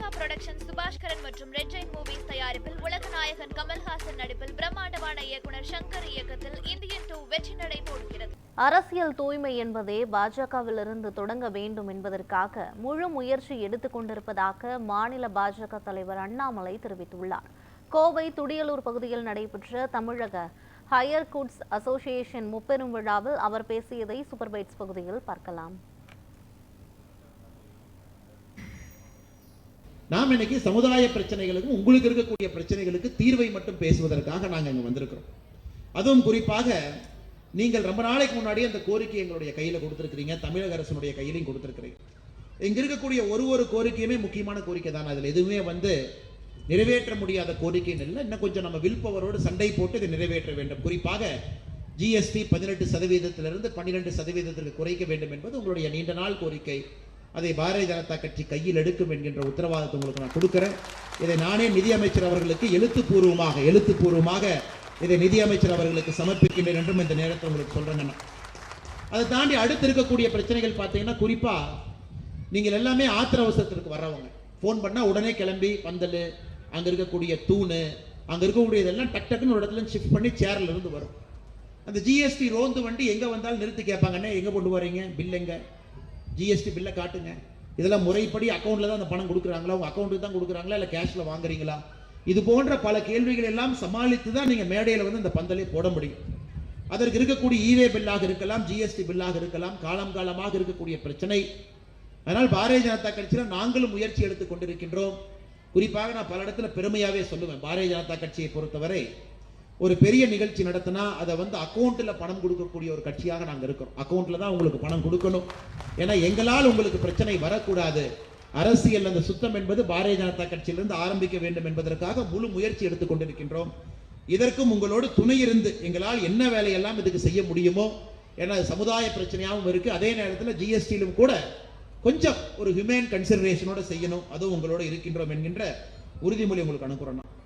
Lyca production Subaskaran மற்றும் red Jain movies தயாரிப்பில் உலகநாயகன் கமல்ஹாசன் நடிப்பில் பிரம்மாண்டமான இயக்குனர் சங்கர் இயக்கத்தில் இந்தியன் டூ வெற்றி நடை போடுகிறது. அரசியல் தூய்மை என்பதே பாஜகவிலிருந்து தொடங்க வேண்டும் என்பதற்காக முழு முயற்சி எடுத்துக் கொண்டிருப்பதாக மாநில பாஜக தலைவர் அண்ணாமலை தெரிவித்துள்ளார். கோவை துடியலூர் பகுதியில் நடைபெற்ற தமிழக ஹையர் குட்ஸ் அசோசியேஷன் முப்பெரும் விழாவில் அவர் பேசியதை சூப்பர்பைட்ஸ் பகுதியில் பார்க்கலாம். நாம் இன்னைக்கு சமுதாய பிரச்சனைகளுக்கும் உங்களுக்கு இருக்கக்கூடிய பிரச்சனைகளுக்கு தீர்வை மட்டும் பேசுவதற்காக நாங்கள் இங்கே வந்திருக்கிறோம். அதுவும் குறிப்பாக நீங்கள் ரொம்ப நாளைக்கு முன்னாடி அந்த கோரிக்கை எங்களுடைய கையில் கொடுத்துருக்கிறீங்க. தமிழக அரசனுடைய கையிலையும் கொடுத்துருக்கிறீங்க இங்கே இருக்கக்கூடிய ஒரு ஒரு கோரிக்கையுமே முக்கியமான கோரிக்கை தான். அதில் எதுவுமே வந்து நிறைவேற்ற முடியாத கோரிக்கைன்னு இல்லை. இன்னும் கொஞ்சம் நம்ம வில்பவரோடு சண்டை போட்டு இதை நிறைவேற்ற வேண்டும். குறிப்பாக ஜிஎஸ்டி பதினெட்டு சதவீதத்திலிருந்து பன்னிரெண்டு சதவீதத்திற்கு குறைக்க வேண்டும் என்பது உங்களுடைய நீண்ட நாள் கோரிக்கை. அதை பாரதிய ஜனதா கட்சி கையில் எடுக்கும் என்கின்ற உத்தரவாதத்தை உங்களுக்கு நான் கொடுக்கிறேன். இதை நானே நிதியமைச்சர் அவர்களுக்கு எழுத்துப்பூர்வமாக எழுத்துப்பூர்வமாக இதை நிதியமைச்சர் அவர்களுக்கு சமர்ப்பிக்கின்றேன் என்றும் இந்த நேரத்தில் உங்களுக்கு சொல்றேங்க அதை தாண்டி அடுத்து இருக்கக்கூடிய பிரச்சனைகள் பார்த்தீங்கன்னா குறிப்பாக நீங்கள் எல்லாமே ஆத்திர அவசரத்திற்கு வர்றவங்க. ஃபோன் பண்ணால் உடனே கிளம்பி பந்தல் அங்கே இருக்கக்கூடிய தூண் அங்கே இருக்கக்கூடிய இதெல்லாம் டக் டக்குன்னு ஒரு இடத்துல ஷிஃப்ட் பண்ணி சேரில் இருந்து வரும். அந்த ஜிஎஸ்டி ரோந்து வண்டி எங்கே வந்தாலும் நிறுத்தி கேட்பாங்கண்ணே எங்கே கொண்டு வரீங்க பில் எங்கே? ஜிஎஸ்டி பில்லை காட்டுங்க. இதெல்லாம் முறைப்படி அக்கௌண்ட்ல தான் அந்த பணம் கொடுக்குறாங்களா? உங்க அக்கௌண்ட்டுக்கு தான் கொடுக்குறாங்களா? இல்லை கேஷ்ல வாங்குறீங்களா? இது போன்ற பல கேள்விகள் எல்லாம் சமாளித்து தான் நீங்க மேடையில வந்து இந்த பந்தலை போட முடியும். அதற்கு இருக்கக்கூடிய ஈவே பில்லாக இருக்கலாம் ஜிஎஸ்டி பில்லாக இருக்கலாம் காலம் காலமாக இருக்கக்கூடிய பிரச்சனை. அதனால் பாரதிய ஜனதா கட்சியில் நாங்களும் முயற்சி எடுத்துக் கொண்டிருக்கின்றோம். குறிப்பாக நான் பல இடத்துல பெருமையாகவே சொல்லுவேன். பாரதிய ஜனதா கட்சியை பொறுத்தவரை ஒரு பெரிய நிகழ்ச்சி நடத்தினா அதை வந்து அக்கௌண்ட்டில் பணம் கொடுக்கக்கூடிய ஒரு கட்சியாக நாங்கள் இருக்கிறோம். அக்கௌண்ட்டில் தான் உங்களுக்கு பணம் கொடுக்கணும். ஏன்னா எங்களால் உங்களுக்கு பிரச்சனை வரக்கூடாது. அரசியல் அந்த சுத்தம் என்பது பாரதிய ஜனதா கட்சியிலிருந்து ஆரம்பிக்க வேண்டும் என்பதற்காக முழு முயற்சி எடுத்துக் கொண்டிருக்கின்றோம். இதற்கும் உங்களோடு துணை இருந்து எங்களால் என்ன வேலையெல்லாம் இதுக்கு செய்ய முடியுமோ ஏன்னா அது சமுதாய பிரச்சனையாகவும் இருக்குது அதே நேரத்தில் ஜிஎஸ்டியிலும் கூட கொஞ்சம் ஒரு ஹியூமன் கன்சிடரேஷனோட செய்யணும். அதுவும் உங்களோட இருக்கின்றோம் என்கின்ற உறுதிமொழி உங்களுக்கு அனுப்புகிறோம்